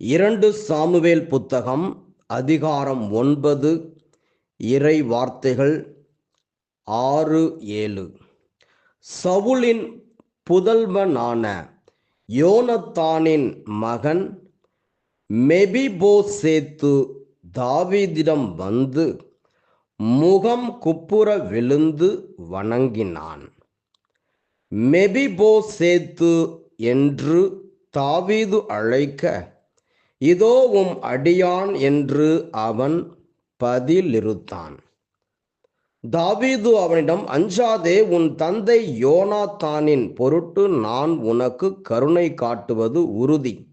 இரண்டு சாமுவேல் புத்தகம் அதிகாரம் ஒன்பது இறை வார்த்தைகள் ஆறு ஏழு. சவுலின் புதல்வனான யோனத்தானின் மகன் மெபிபோ சேத்து தாவீதிடம் வந்து முகம் குப்புற விழுந்து வணங்கினான். மெபிபோ சேத்து என்று தாவீது அழைக்க இதோ உம் அடியான் என்று அவன் பதிலிருத்தான். தாவீது அவனிடம் அஞ்சாதே உன் தந்தை யோனாத்தானின் பொருட்டு நான் உனக்கு கருணை காட்டுவது உறுதி.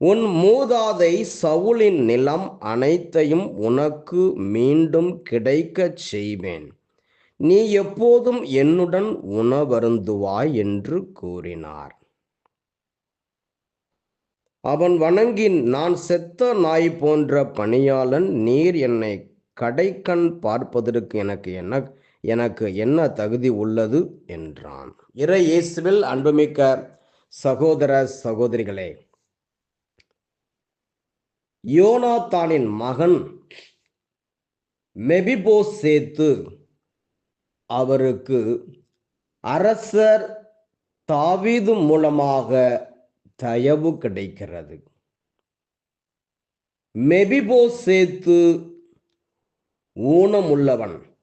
உன் மூதாதை சவுலின் நிலம் அனைத்தையும் உனக்கு மீண்டும் கிடைக்கச் செய்வேன். நீ எப்போதும் என்னுடன் உணவருந்துவாய் என்று கூறினார். அவன் வணங்கி நான் செத்த நாய் போன்ற பணியாளன் நீர் என்னை கடைக்கண் பார்ப்பதற்கு எனக்கு என்ன எனக்கு என்ன தகுதி உள்ளது? என்றான். இறை இயேசுவில் அன்புமிக்க சகோதர சகோதரிகளே யோனாத்தானின் மகன் மெபிபோஸ் சேத்து அவருக்கு அரசர் தாவீது மூலமாக தயவு கிடைக்கிறது. மெபிபோ சேத்து ஊனமுள்ளவன்.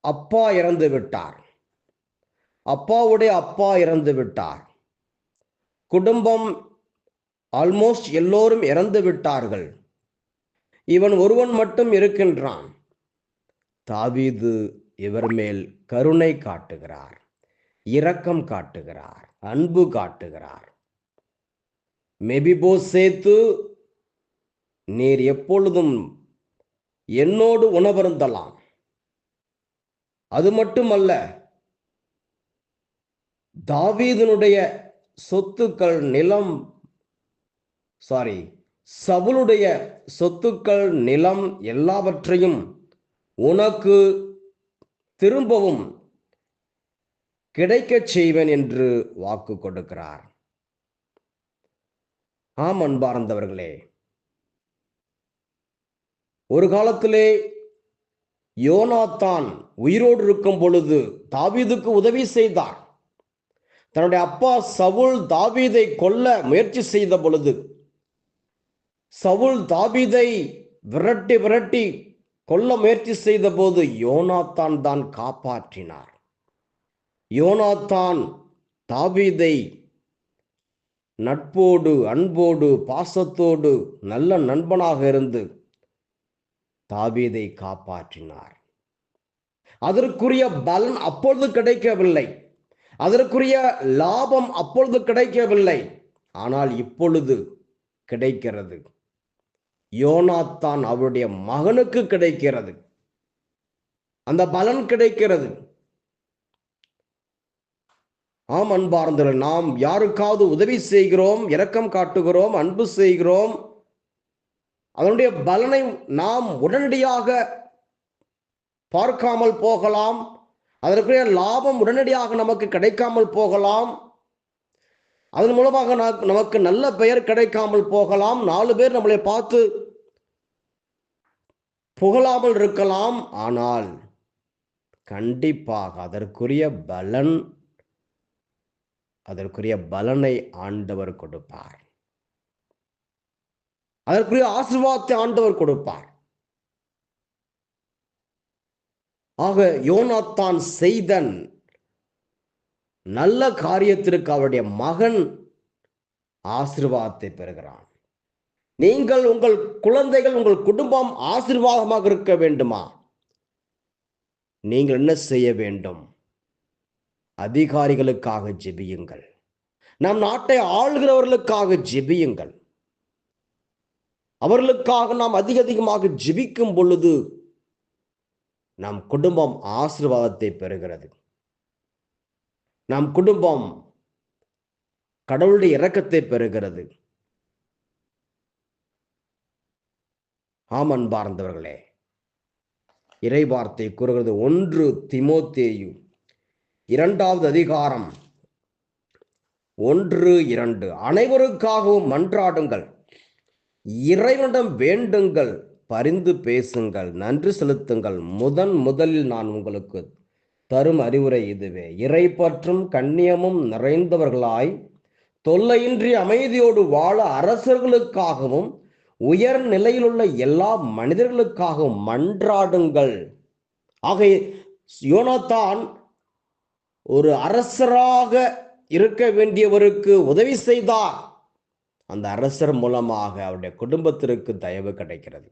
அப்பா இறந்து விட்டார். அப்பாவுடைய அப்பா இறந்து விட்டார். குடும்பம் ஆல்மோஸ்ட் எல்லோரும் இறந்து விட்டார்கள். இவன் ஒருவன் மட்டும் இருக்கின்றான். தாவீது இவர் மேல் கருணை காட்டுகிறார். இரக்கம் காட்டுகிறார் அன்பு காட்டுகிறார். மெபிபோ சேத்து நீர் எப்பொழுதும் என்னோடு உணவருந்தலாம். அது மட்டுமல்ல தாவீதனுடைய சொத்துக்கள் நிலம் சாரி சவுளுடைய சொத்துக்கள் நிலம் எல்லாவற்றையும் உனக்கு திரும்பவும் கிடைக்கச் செய்வேன் என்று வாக்கு கொடுக்கிறார். ஆம் அன்பார்ந்தவர்களே. ஒரு காலத்திலே யோனாத்தான் உயிரோடு இருக்கும் பொழுது தாவீதுக்கு உதவி செய்தார். தன்னுடைய அப்பா சவுல் தாவீதை கொல்ல முயற்சி செய்த பொழுது சவுல் தாவீதை விரட்டி விரட்டி கொல்ல முயற்சி செய்த போது யோனாத்தான் தான் காப்பாற்றினார். யோனாத்தான் தாவீதை நட்போடு அன்போடு பாசத்தோடு நல்ல நண்பனாக இருந்து தாவீதை காப்பாற்றினார். அதற்குரிய பலன் அப்பொழுது கிடைக்கவில்லை. அதற்குரிய லாபம் அப்பொழுது கிடைக்கவில்லை. ஆனால் இப்பொழுது கிடைக்கிறது. யோனாத்தான் அவருடைய மகனுக்கு கிடைக்கிறது. அந்த பலன் கிடைக்கிறது. ஆம் அன்பார்ந்தவர்கள் நாம் யாருக்காவது உதவி செய்கிறோம் இரக்கம் காட்டுகிறோம் அன்பு செய்கிறோம் அதனுடைய பலனை நாம் உடனடியாக பார்க்காமல் போகலாம் அதற்குரிய லாபம் உடனடியாக நமக்கு கிடைக்காமல் போகலாம் அதன் மூலமாக நமக்கு நல்ல பெயர் கிடைக்காமல் போகலாம் நாலு பேர் நம்மளை பார்த்து புகழாமல் இருக்கலாம் ஆனால் கண்டிப்பாக அதற்குரிய பலன் அதற்குரிய பலனை ஆண்டவர் கொடுப்பார். அதற்குரிய ஆசிர்வாதத்தை ஆண்டவர் கொடுப்பார். ஆக யோனாத்தான் செய்தன் நல்ல காரியத்திற்கு அவருடைய மகன் ஆசிர்வாதத்தை பெறுகிறான். நீங்கள் உங்கள் குழந்தைகள் உங்கள் குடும்பம் ஆசிர்வாதமாக இருக்க வேண்டுமா? நீங்கள் என்ன செய்ய வேண்டும்? அதிகாரிகளுக்காக ஜெபியுங்கள். நம் நாட்டை ஆளுகிறவர்களுக்காக ஜெபியுங்கள். அவர்களுக்காக நாம் அதிக அதிகமாக ஜெபிக்கும் பொழுது நம் குடும்பம் ஆசிர்வாதத்தை பெறுகிறது. நம் குடும்பம் கடவுளுடைய இரக்கத்தை பெறுகிறது. ஆமன் பார்ந்தவர்களே இறை வார்த்தை கூறுகிறது ஒன்று திமோத்தேயும் இரண்டாவது அதிகாரம். ஒன்று இரண்டு. அனைவருக்காகவும் மன்றாடுங்கள். இறைவனிடம் வேண்டுங்கள். பரிந்து பேசுங்கள். நன்றி செலுத்துங்கள். முதன் முதலில் நான் உங்களுக்கு தரும் அறிவுரை இதுவே. இறை பற்றும் கண்ணியமும் நிறைந்தவர்களாய் தொல்லையின்றி அமைதியோடு வாழ அரசர்களுக்காகவும் உயர் நிலையிலுள்ள எல்லா மனிதர்களுக்காகவும் மன்றாடுங்கள். ஆக யோனாத்தான் ஒரு அரசராக இருக்க வேண்டியவருக்கு உதவி செய்தார். அந்த அரசர் மூலமாக அவருடைய குடும்பத்திற்கு தயவு கிடைக்கிறது.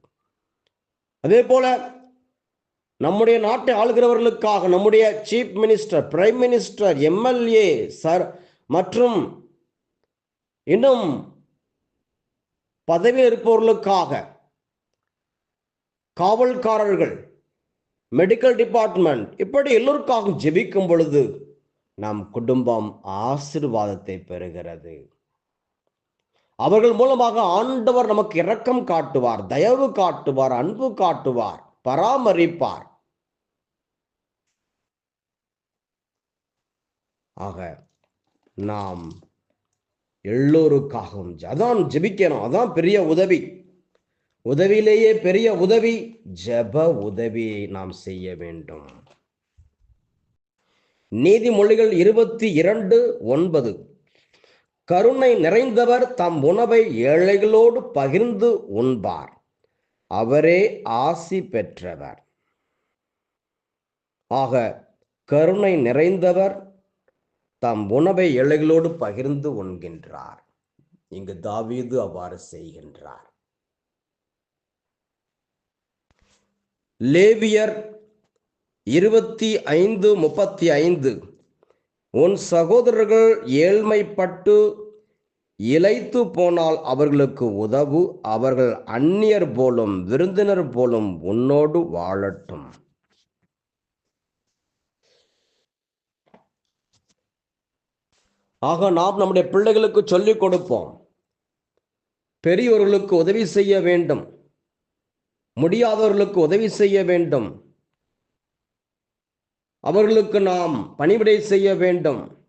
அதே போல நம்முடைய நாட்டை ஆளுகிறவர்களுக்காக நம்முடைய chief minister prime minister MLA sir மற்றும் இன்னும் பதவியில் இருப்பவர்களுக்காக காவல்காரர்கள் மெடிக்கல் டிபார்ட்மெண்ட் இப்படி எல்லோருக்காக ஜெபிக்கும் பொழுது நம் குடும்பம் ஆசிர்வாதத்தை பெறுகிறது. அவர்கள் மூலமாக ஆண்டவர் நமக்கு இரக்கம் காட்டுவார் தயவு காட்டுவார் அன்பு காட்டுவார் பராமரிப்பார். ஆக நாம் எல்லோருக்காகவும் அதான் ஜெபிக்கணும் அதான் பெரிய உதவி. உதவியிலேயே பெரிய உதவி ஜெப உதவியை நாம் செய்ய வேண்டும். நீதிமொழிகள் இருபத்தி இரண்டு ஒன்பது. கருணை நிறைந்தவர் தம் உணவை ஏழைகளோடு பகிர்ந்து உண்பார். அவரே ஆசி பெற்றவர். ஆக கருணை நிறைந்தவர் தம் உணவை ஏழைகளோடு பகிர்ந்து உண்கின்றார். இங்கு தாவீது அவ்வாறு செய்கின்றார். லேவியர் இருபத்தி ஐந்து முப்பத்தி ஐந்து. உன் சகோதரர்கள் ஏழ்மைப்பட்டு இழைத்து போனால் அவர்களுக்கு உதவு. அவர்கள் அந்நியர் போலும் விருந்தினர் போலும் உன்னோடு வாழட்டும். ஆக நாம் நம்முடைய பிள்ளைகளுக்கு சொல்லிக் கொடுப்போம். பெரியவர்களுக்கு உதவி செய்ய வேண்டும். முடியாதவர்களுக்கு உதவி செய்ய வேண்டும். அவர்களுக்கு நாம் பணிவிடை செய்ய வேண்டும்.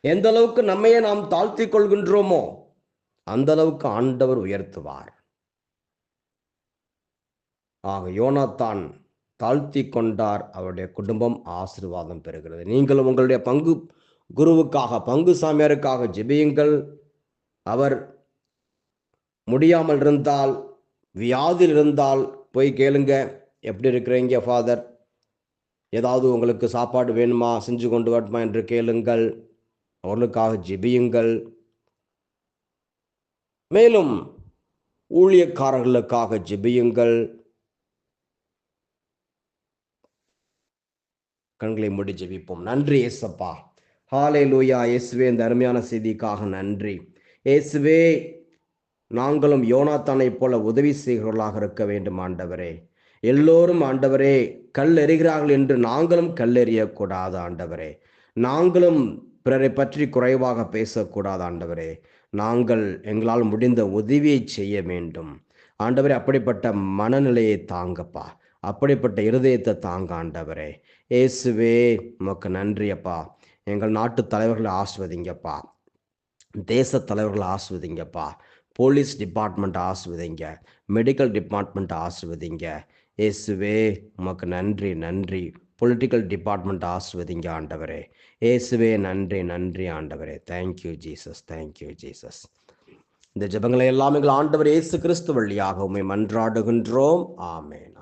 எந்த அளவுக்கு நம்மையே நாம் தாழ்த்தி கொள்கின்றோமோ அந்த அளவுக்கு ஆண்டவர் உயர்த்துவார். ஆக யோனாத்தான் தாழ்த்தி கொண்டார். அவருடைய குடும்பம் ஆசீர்வாதம் பெறுகிறது. நீங்களும் உங்களுடைய பங்கு குருவுக்காக பங்கு சாமியாருக்காக ஜெபியுங்கள். அவர் முடியாமல் இருந்தால் வியாதியில் இருந்தால் போய் கேளுங்க. எப்படி இருக்கிறீங்க ஃபாதர் ஏதாவது உங்களுக்கு சாப்பாடு வேணுமா? செஞ்சு கொண்டு வரட்டுமா என்று கேளுங்கள். அவர்களுக்காக ஜிபியுங்கள். மேலும் ஊழியக்காரர்களுக்காக ஜிபியுங்கள். கண்களை மூடி ஜெபிப்போம். நன்றி ஏசப்பா ஹாலே லூயா இயேசுவே இந்த அருமையான செய்திக்காக நன்றி. இயேசுவே நாங்களும் யோனாத்தானைப் போல உதவி செய்கிறவர்களாக இருக்க வேண்டும் ஆண்டவரே. எல்லோரும் ஆண்டவரே கல் எறிகிறார்கள் என்று நாங்களும் கல் எறியக்கூடாது ஆண்டவரே. நாங்களும் பிறரை பற்றி குறைவாக பேசக்கூடாது ஆண்டவரே. நாங்கள் எங்களால் முடிந்த உதவியை செய்ய வேண்டும். ஆண்டவரே அப்படிப்பட்ட மனநிலையை தாங்கப்பா. அப்படிப்பட்ட இருதயத்தை தாங்க ஆண்டவரே. இயேசுவே உமக்கு நன்றியப்பா எங்கள் நாட்டு தலைவர்களை ஆஸ்வதிங்கப்பா. தேச தலைவர்களை ஆஸ்வதிங்கப்பா. போலீஸ் டிபார்ட்மெண்ட் ஆசிர்வதிங்க. மெடிக்கல் டிபார்ட்மெண்ட் ஆசிர்வதிங்க. இயேசுவே உமக்கு நன்றி நன்றி. பொலிட்டிக்கல் டிபார்ட்மெண்ட் ஆசிர்வதிங்க ஆண்டவரே. இயேசுவே நன்றி நன்றி ஆண்டவரே. தேங்க்யூ ஜீசஸ் தேங்க்யூ ஜீசஸ் இந்த ஜெபங்களை எல்லாம் எங்கள் ஆண்டவர் இயேசு கிறிஸ்து வழியாக உண்மை மன்றாடுகின்றோம். ஆமேன்.